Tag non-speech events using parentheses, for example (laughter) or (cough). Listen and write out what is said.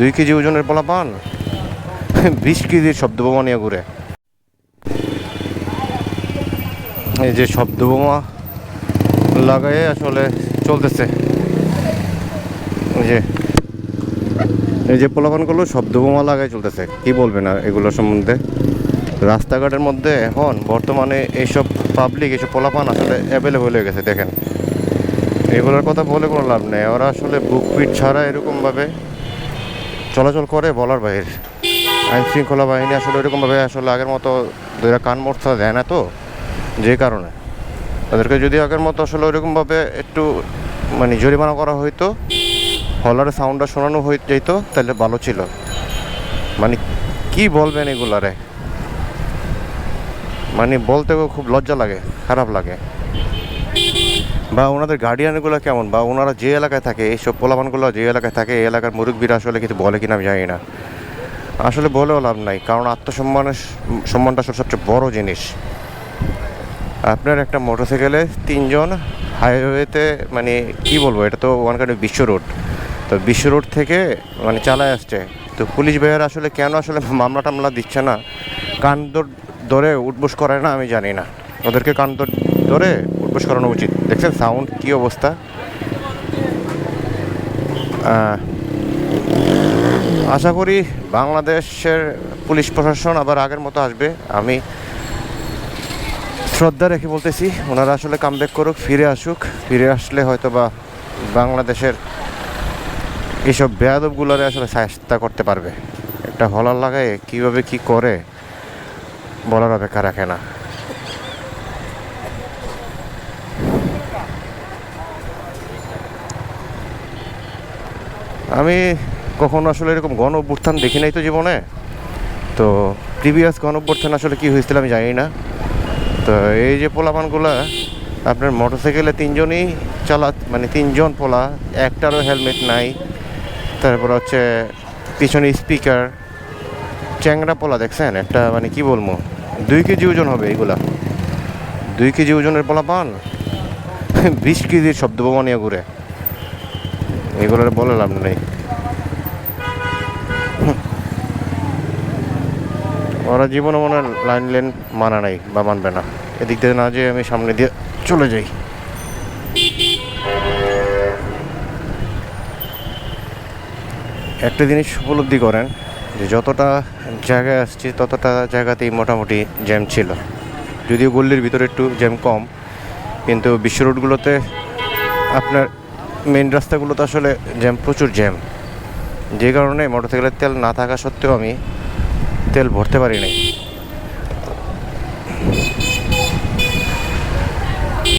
দুই কেজি ওজনের পোলা পান বিশ কেজির শব্দ বোমা নিয়ে ঘুরে। এই যে শব্দ বোমা লাগাই আসলে চলতেছে। এই যে এই যে পোলাপানগুলো শব্দ বোমা লাগাই চলতেছে। কি বলবেন আর এগুলো সম্বন্ধে? রাস্তাঘাটের মধ্যে এখন বর্তমানে এইসব পাবলিক এইসব পোলাপান আসলে অ্যাভেলেবল হয়ে গেছে, দেখেন। এগুলোর কথা বলে কোনো লাভ নেই। ওরা আসলে বুক পিট ছাড়া এরকমভাবে চলাচল করে বলার বাইরে। আইন শৃঙ্খলা বাহিনী আসলে ওইরকমভাবে আসলে আগের মতো দুইটা কান মোর্চা দেয় না তো, যে কারণে। তাদেরকে যদি আগের মতো আসলে ওইরকমভাবে একটু মানে জরিমানা করা হইতো, হলারে সাউন্ডটা শোনানো হয়ে যেত, তাহলে ভালো ছিল। মানে কি বলবেন এগুলারে? মানে বলতেও খুব লজ্জা লাগে, খারাপ লাগে। বা ওনাদের গার্ডিয়ানগুলো কেমন? বা ওনারা যে এলাকায় থাকে, এইসব পোলাপানগুলো যে এলাকায় থাকে, এই এলাকার মুরব্বীরা আসলে কিছু বলে কিনা আমি জানি না। আসলে বলেও লাভ নাই, কারণ আত্মসম্মানের সম্মানটা সবচেয়ে বড় জিনিস। আপনার একটা মোটরসাইকেলে তিনজন হাইওয়েতে মানে কি বলব, এটা তো ওয়ান কাইন্ড বিশ্ব রোড তো বিশ্ব রোড থেকে মানে চালায় আসছে। তো পুলিশ ভাইয়ার আসলে কেন আসলে মামলা টামলা দিচ্ছে না? কান ধর- ধরে উঠবোস করায় না, আমি জানি না। ওদেরকে কান ধর- ধরে করানো উচিত। দেখছেন সাউন্ড কি অবস্থা? আশা করি বাংলাদেশের পুলিশ প্রশাসন আবার আগের মতো আসবে। আমি শ্রদ্ধা রেখে বলতেছি, ওনারা আসলে কামব্যাক করুক, ফিরে আসুক। ফিরে আসলে হয়তো বা বাংলাদেশের এইসব বেয়াদবগুলোরে আসলে সাহায্যতা করতে পারবে। একটা হলার লাগায় কীভাবে কি করে, বলার অপেক্ষা রাখে না। আমি কখনো আসলে এরকম গণ অভ্যুত্থান দেখি নাই তো জীবনে। তো প্রিভিয়াস গণ অভ্যুত্থান আসলে কী হয়েছিল আমি জানি না। তো এই যে পোলাপানগুলা, আপনার মোটরসাইকেলে তিনজনই চালা মানে তিনজন পোলা, একটারও হেলমেট নাই। তারপর হচ্ছে পিছনে স্পিকার চ্যাংরা পোলা দেখছেন? একটা মানে কি বলব, দুই কেজি ওজন হবে এগুলা। দুই কেজি ওজনের পোলা পান (laughs) বিশ কেজির শব্দ বোমা ঘুরে। এগুলোর বলে লাভ নেই। ওরা জীবনে মনে লাইন লেন মানা নাই বা মানবে না। এদিক দিয়ে না যেয়ে আমি সামনে দিয়ে চলে যাই। একটা জিনিস উপলব্ধি করেন যে যতটা জায়গায় আসছি, ততটা জায়গাতেই মোটামুটি জ্যাম ছিল। যদিও গল্লির ভিতরে একটু জ্যাম কম, কিন্তু বিশ্ব রোডগুলোতে আপনার মেন রাস্তাগুলোতে আসলে জ্যাম প্রচুর জ্যাম যে কারণে মোটরসাইকেলের তেল না থাকা সত্ত্বেও আমি তেল ভরতে পারি নাই।